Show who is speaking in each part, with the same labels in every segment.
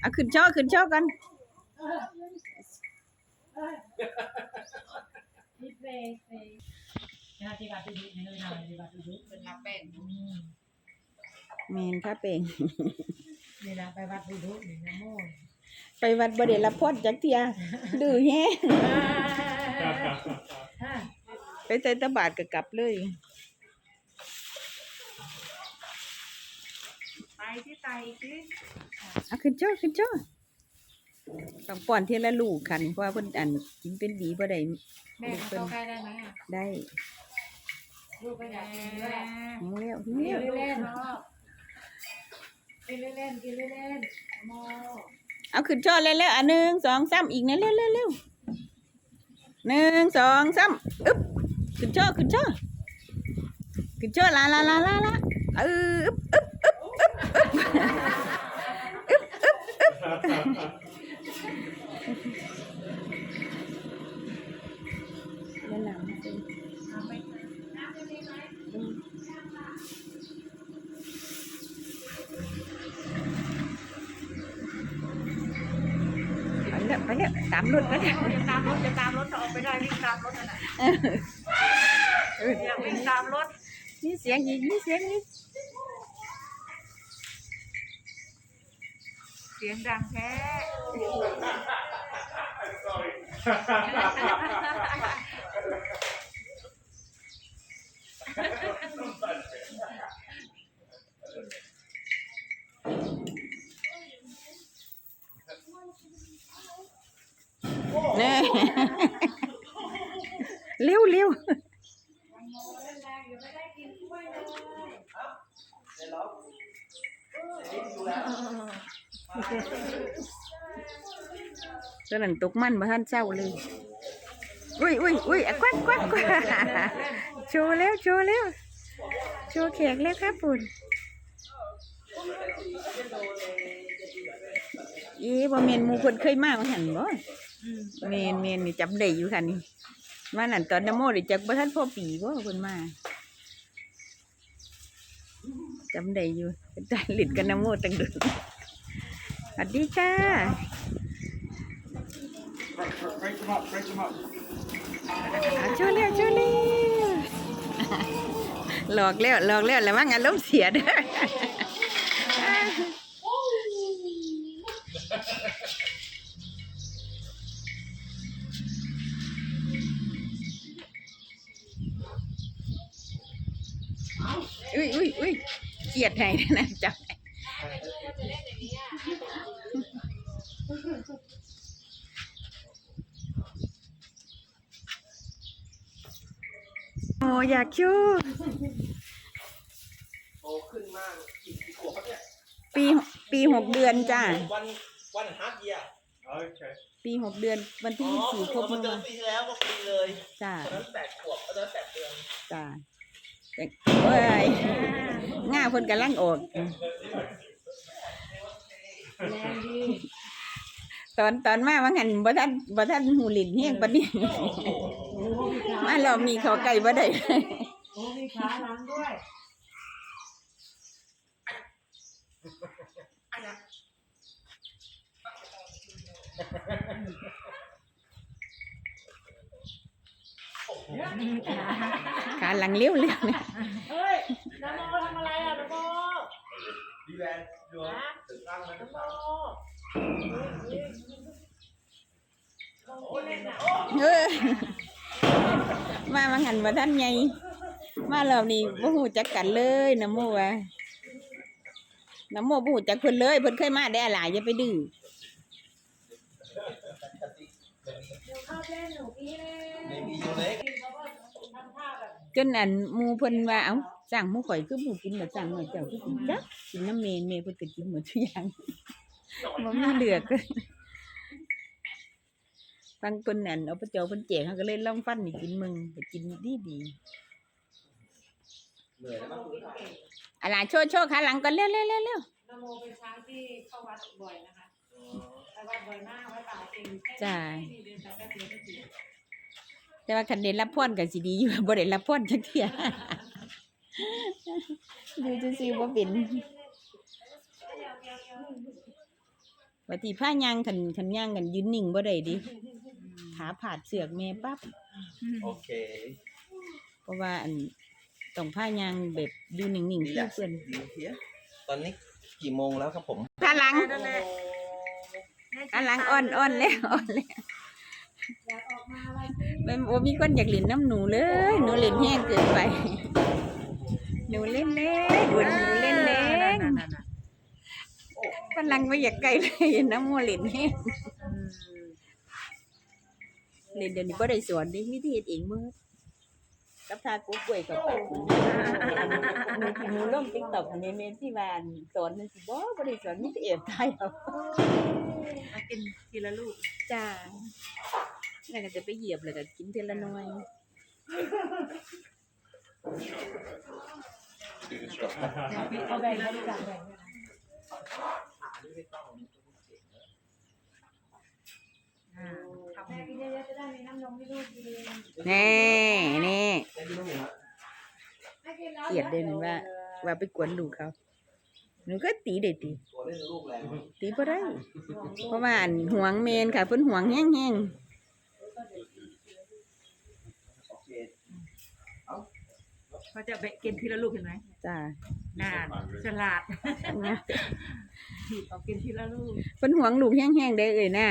Speaker 1: เอาขึ้นช่อขึ้นช่อกัน
Speaker 2: เม
Speaker 1: นค่ะเป่ง
Speaker 2: ไปวัดบุรุษนโม
Speaker 1: ไปวัดบเดรับพอดจักเทียดื้อแฮ่ไปใส่ตะบาดกักลับเลย
Speaker 2: ไปที่ไตที่
Speaker 1: เอาขึ้นช่อขึ้นช่อต้องป้อนเทียละลูกคันเพราะว่าเพิ่นอันกินเป็นหวีบ่ได้
Speaker 2: แม่เข้าใกล้ได้ไหมอะ
Speaker 1: ได้
Speaker 2: ลูกไปไหนแหละ
Speaker 1: หิวแล้วหิ
Speaker 2: กิ
Speaker 1: วนแล้ว
Speaker 2: เล่นๆเนาะกินเล่นๆกินเล่นๆโม่
Speaker 1: เอาขึ้นช่อเร็วๆอะหนึ่งสองสามอีกนะเร็วเร็วเร็วหนึ่งสองสามอึ๊บขึ้นช่อขึ้นช่อขึ้นช่อลาลาลาลาลา เอออึ๊บอึ๊บอึ๊บอึ๊บอึ๊บอึ๊บอึ๊บอึ๊บแล้วน้ำสิ
Speaker 2: ทำไป
Speaker 1: ไปแล้วไปแล้วตามรถไปแล้ว
Speaker 2: จะตามรถจะตามรถจะออกไปได้วิ่งตามรถนั่นแหละ
Speaker 1: เออ
Speaker 2: อยากวิ่งตามรถ
Speaker 1: มีเสียงอีกมีเสียงอีก
Speaker 2: เสียงดังแท้
Speaker 1: แน่เร็วเร็ว ตอนนั้นตกมันมาท่านเจ้าเลย อุ้ยอุ้ยอุ้ยอะควักควักควักโชว์แล้วโชว์แล้วโชว์แขกแล้วครับปุ่นอีบ่เมนหมูคนเคยมาว่าหันบ่เมนเมนนี่จำได้อยู่ค่ะนี่มานั่นตอนนโมได้จักบ่ทันพ่อปีบ่เพิ่นมาจำได้อยู่เป็นตาหลิดกันนโมตั้งเดึกส วัสดีจ้า ช่วยเร็วช่วยเร็วหลอกแล้วหลอกแล้วแล้วว่างานล้มเสียเด้ออุ้ยอุ้ยอุ้ยเกลียดไห้นะจับ อ้อยากชู้
Speaker 3: โตขึ้นมากกี่กี่ขวบครับเนี่ย
Speaker 1: ปีปีหกเดือนจ้า
Speaker 3: วันวันฮาร์ดเยีย
Speaker 4: Okay.
Speaker 1: ปีหกเดือน วัน
Speaker 3: อ๋
Speaker 1: ที่
Speaker 3: อ
Speaker 1: ยี่สี่ครบ
Speaker 3: มั
Speaker 1: เมื่
Speaker 3: น
Speaker 1: อ
Speaker 3: เกิ
Speaker 1: วานน
Speaker 3: ปีที่แล้วก็ปีเลย
Speaker 1: จ้า
Speaker 3: ตอนนั้นแปดขวบตอนนั้นแปดเดือน
Speaker 1: จ้าแต่เอ้ยง่าเพิ่นกำลังออก
Speaker 2: แรงดี
Speaker 1: ตอนตอนมาว่างั้นบ่ทันบ่ทันหูลิ้นเฮียงปานนี้มารอบนี้เขาใกล้บ่ได้
Speaker 2: โอ้มีขาหลังด้วย
Speaker 1: ขาหลังเลี้ยวเลี้ยวเนี่ย
Speaker 2: เฮ้ยน้ำโมทำอะไรอะน้ำโม
Speaker 3: ดีแลนด์ดูถึงตั้งมัน
Speaker 2: น้ำโมโอ้ย
Speaker 1: มาว่างั้นบ่ทันใหญ่มาเรอบนี้บ่ฮู้จักกันเลยนะโมว่านะโมบ่ฮู้จักเพิ่นเลยเพิ่นเคยมาได้หลายอย่าไปดื้อจนอันมูเพิ่นว่าเอ้าสั่งมูข่อยคือหมูกินแบ่สั่งหน่อยเจ้าคือกินจักกินน้ำเมนเมเพิ่นก็กินหมดทุกอย่างบ่มีเหลือก ฟังเพิ่นนั่นเอาไปเจ้าเพิ่นแจกเขาก็เลยลองฟันนี่กินมึงก็กินดีดี
Speaker 3: เหนื่อยแล้วมั้งคุณ
Speaker 1: ๆอะล่ะโชว์โชว์ขาหลังก่อนเร็วๆๆๆ
Speaker 2: นโมเป็นช้างที่เข้าวัดบ่อยนะคะไปวัดบ่อยมากวัดป่าจริงแค่นี้เดินไปแป๊บเดียวก็ถึง
Speaker 1: แต่ว่าคันได้รับพรก็สิดีอยู่บ่ได้รับพรจักเที่ยดูจะซิว่าเป็นวัติผ้ายางขันขันย่างกันยืนนิ่งบ่ได้ดิ ขาผาดเสือกแม่ปั๊บ
Speaker 3: โอเค
Speaker 1: เพราะว่าอันต้องผ้ายางแบบดูนิ่งๆ
Speaker 3: ดี
Speaker 1: เพื่
Speaker 3: แล้
Speaker 1: อ
Speaker 3: ว
Speaker 1: เพื่อน
Speaker 3: ดีเทียตอนนี้กี่โมงแล้วครับผม
Speaker 1: ขาหลังขาหลังอ่อนอ่อนแล้วอ่อนแล้ว
Speaker 2: อยากออกมาอะไรสิ
Speaker 1: แม่โอ้มีคนอยากเล่นน้ำหนูเลย หนูเล่นแห้งเกินไป หนูเล่นเล่นหนูเล่นเล่นฝรั่งไม่อยากไกลเลยน้ำโมเล่นแห้งเล่ นเดี๋ยวนี้ก็ได้สอนดิวิธีเฮ็ดเองมือกับทากูกล้วยกับหนูที่หนูลงติ๊กต็อกในเมนที่บ้านสอนนั่นสิบ่บ่ได้สอนมีแต่เอฟไทยเอา
Speaker 2: มากินทีละลูก
Speaker 1: จ้าแล้วก็จะไปเหยียบเลยก็กินเทละหน้อย
Speaker 2: เอาแบ่งกันดีกว่าแบ่งทำให้กินเย อะๆจะได้มีน้ำนมให้ลูกกิน
Speaker 1: แน่นี่
Speaker 3: ได้ยินไหมครับ
Speaker 1: เกลียดเด่นว่า ว่าไปกวนลูกเขาหนูก็ตีเด็ดตี
Speaker 3: ตัวเล่นลูกแรง
Speaker 1: ตีบ่ได้ เพราะว่าอันหวงเมนค่ะเพิ่นหวงแห้ง
Speaker 3: โอเค
Speaker 2: เขาจะไปกินทีละลูกเห็นไหม
Speaker 1: ๆจ้า
Speaker 2: น่าฉลาด
Speaker 1: เนี่ย
Speaker 2: เอากินทีละลูก
Speaker 1: เพิ่นหวงลูกแห้งๆได้เอ้ยนะ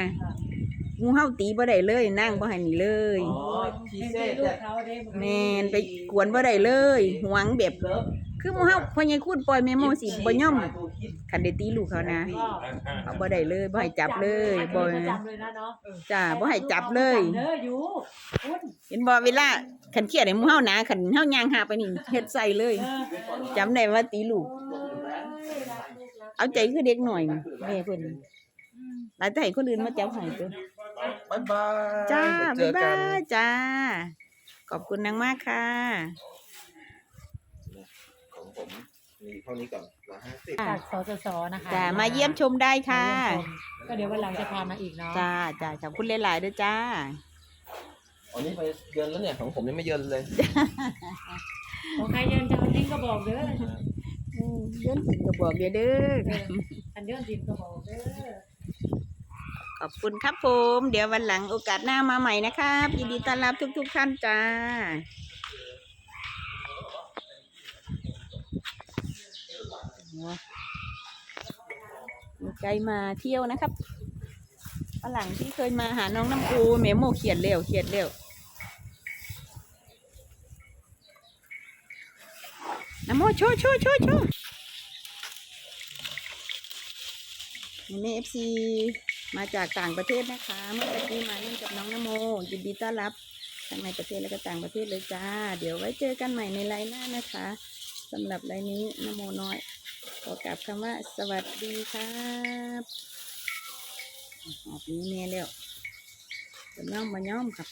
Speaker 1: หมูเฮาตีบ่ได้เลยนั่งบ่ให้หนีเลย
Speaker 3: อ๋อชีเซ่
Speaker 2: ลู
Speaker 3: จะ
Speaker 2: กเขาเด้
Speaker 1: แม่นไปกวนบ่ได้เลยหวงแบบ
Speaker 3: เลิฟ
Speaker 1: คือหมูเฮาพ่อใหญ่คูดปล่อยแม่โมสิบ่ย่อม
Speaker 3: ตัวคิด
Speaker 1: คันได้ตีลูกเขานะ
Speaker 2: ก็
Speaker 1: เอาบ่ได้เลยบ่ให้จับเลยบ่
Speaker 2: ประจำเลยนะเนาะ
Speaker 1: จ้าบ่ให้จับเลย
Speaker 2: เด้ออยู่คุณ
Speaker 1: เห็นบ่เวลาคันเครียดให้หมูเฮานะคันเฮาย่างหาไปนี่เฮ็ดใส่เลย
Speaker 2: เออ
Speaker 1: จำได้ว่าตีลูก
Speaker 2: โอ้ยรักลูกรัก
Speaker 1: เอาใจคือเด็กหน่อยนี่แม่เพิ่นหลายแต่ให้คนอื่นมาจับให้ตัว
Speaker 3: บายบาย
Speaker 1: จ้า
Speaker 3: เดี๋ยวเจ
Speaker 1: บ๊า
Speaker 3: อยกั
Speaker 1: บานยจ้า ขอบคุณนางมากค่ะ
Speaker 3: ของผมมีเท่านี้ก่อนร้อยห้าสิบ
Speaker 2: จากสสสนะคะ
Speaker 1: จ้ามาเยี่ยมชมได้ค่ะ
Speaker 2: ก็เดี๋ยววันหลังจะพามาอีกเนาะ
Speaker 1: จ้าจ้าขอบคุณหลายๆด้วยจ้า
Speaker 3: อันนี้ไปเยินแล้วเนี่ยของผมยังไม่เยินเลย
Speaker 2: ของใครเยินจะเอาจริงก็บอกเด้อ
Speaker 1: อืมเดินถึงก็บอกเด้อเด้อ
Speaker 2: อันเดินจริงก็บอกเด้อ
Speaker 1: ขอบคุณครับผม เดี๋ยววันหลังโอกาสหน้ามาใหม่นะครับยินดีต้อนรับทุก ๆ ท่านจ้ามีใจมาเที่ยวนะครับฝรั่งที่เคยมาหาน้องน้ำปูเมโมเขียนเร็วเขียนเร็วน้ำโมโชว์โชว์โชว์โชว์นี่เอฟซี มาจากต่างประเทศนะคะ เมื่อกี้มาเล่นกับน้องนโมยินดีต้อนรับทั้งในประเทศและก็ต่างประเทศเลยจ้า เดี๋ยวไว้เจอกันใหม่ในไลน์หน้านะคะสำหรับไลน์นี้นโมน้อยขอกลับคำว่าสวัสดีครับออกนี้แม่แล้วเป็นย่อมมาย่อมครับ